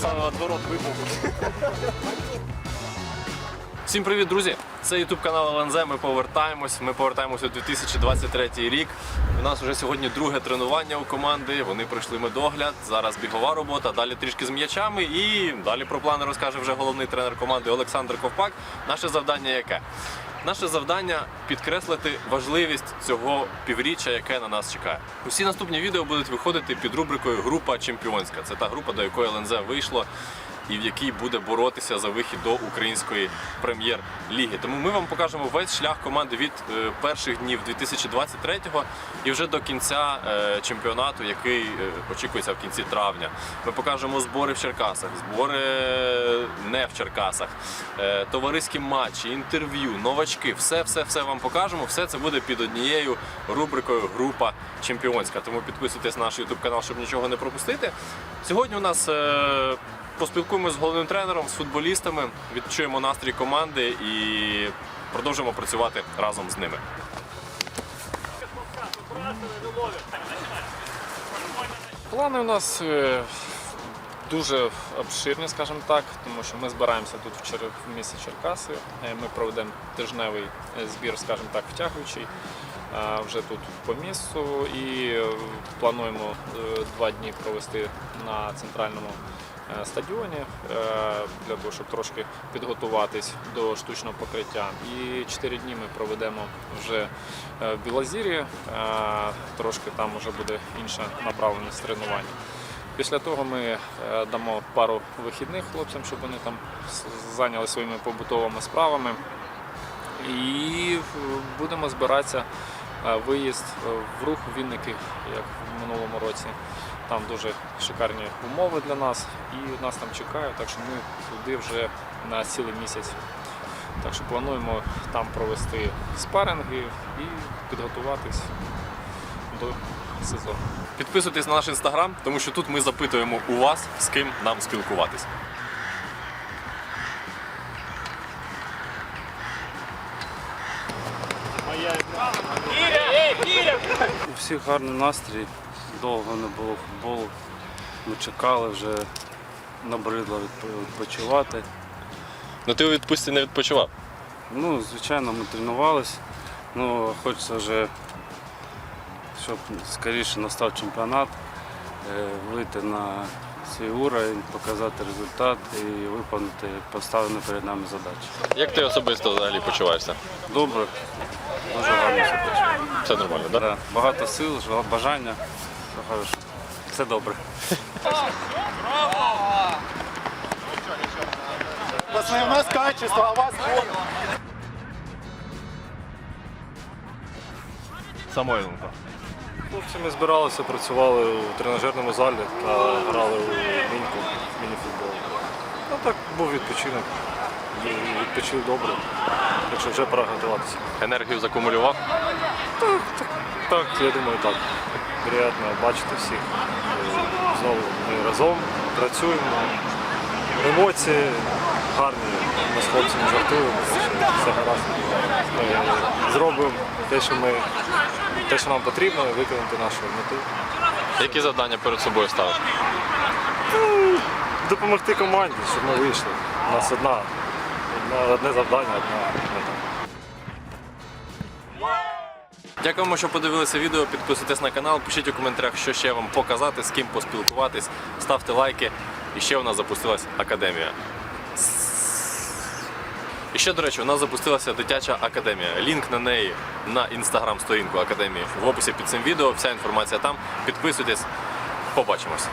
Саме відворот вибух. Всім привіт, друзі! Це YouTube канал ЛНЗ. Ми повертаємось. Ми повертаємося у 2023 рік. У нас вже сьогодні друге тренування у команди. Вони пройшли медогляд. Зараз бігова робота, далі трішки з м'ячами і далі про плани розкаже вже головний тренер команди Олександр Ковпак. Наше завдання яке? Наше завдання підкреслити важливість цього півріччя, яке на нас чекає. Усі наступні відео будуть виходити під рубрикою Група Чемпіонська. Це та група, до якої ЛНЗ вийшло і в якій буде боротися за вихід до української прем'єр-ліги. Тому ми вам покажемо весь шлях команди від е, перших днів 2023-го і вже до кінця е, чемпіонату, який е, очікується в кінці травня. Ми покажемо збори в Черкасах, збори не в Черкасах, товариські матчі, інтерв'ю, новачки. Все, все, все вам покажемо. Все це буде під однією рубрикою Група Чемпіонська. Тому підписуйтесь на наш YouTube канал, щоб нічого не пропустити. Сьогодні у нас. Поспілкуємося з головним тренером, з футболістами, відчуємо настрій команди і продовжимо працювати разом з ними. Плани у нас е, дуже обширні, скажімо так, тому що ми збираємося тут в, місті Черкаси. Е, Ми проведемо тижневий е, збір, скажімо так, втягуючий вже тут по місту і плануємо два дні провести на центральному стадіоні е, для того, щоб трошки підготуватись до штучного покриття. І чотири дні ми проведемо вже е, в Білозір'ї, е, трошки там вже буде інша направленість тренування. Після того ми е, дамо пару вихідних хлопцям, щоб вони там зайняли своїми побутовими справами. І е, будемо збиратися е, виїзд е, в рух в Вінники, як в минулому році. Там дуже шикарні умови для нас і нас там чекають, так що ми туди вже на цілий місяць. Так що плануємо там провести спаринги і підготуватись до сезону. Підписуйтесь на наш інстаграм, тому що тут ми запитуємо у вас, з ким нам спілкуватись. У всіх гарний настрій, довго не було футболу. Ми чекали вже, набридло відпочивати. Ну ти у відпустці не відпочивав. Ну, звичайно, ми тренувалися. Ну, хочеться вже, щоб скоріше настав чемпіонат, е, вийти на свій уровень, показати результат і виконати поставлені перед нами задачі. Як ти особисто взагалі почуваєшся? Добре, дуже гарно все почуваю. Все нормально, так? Да. Багато сил, бажання. Все хорошо. Все добре. Основное качество, а вас Самойленко. Хлопці ми збиралися, працювали у тренажерному залі та грали у міньку, міні-футбол. Ну так був відпочинок. Відпочив добре, так що вже пора готуватися. Енергію закумулював. Так, я думаю, так. Приємно бачити всіх. Знову ми разом працюємо. Емоції гарні. Ми з хлопцями жартуємо, все гаразд. Ми зробимо те, що ми те, що нам потрібно, і виконати нашу мету. Які завдання перед собою ставиш? Допомогти команді, щоб ми вийшли. У нас одна одне завдання, одна мета. Дякуємо, що подивилися відео. Підписуйтесь на канал, пишіть у коментарях, що ще вам показати, з ким поспілкуватись, ставте лайки. І ще у нас запустилась академія. І ще, до речі, у нас запустилася дитяча академія. Лінк на неї на інстаграм-сторінку академії в описі під цим відео. Вся інформація там. Підписуйтесь. Побачимось.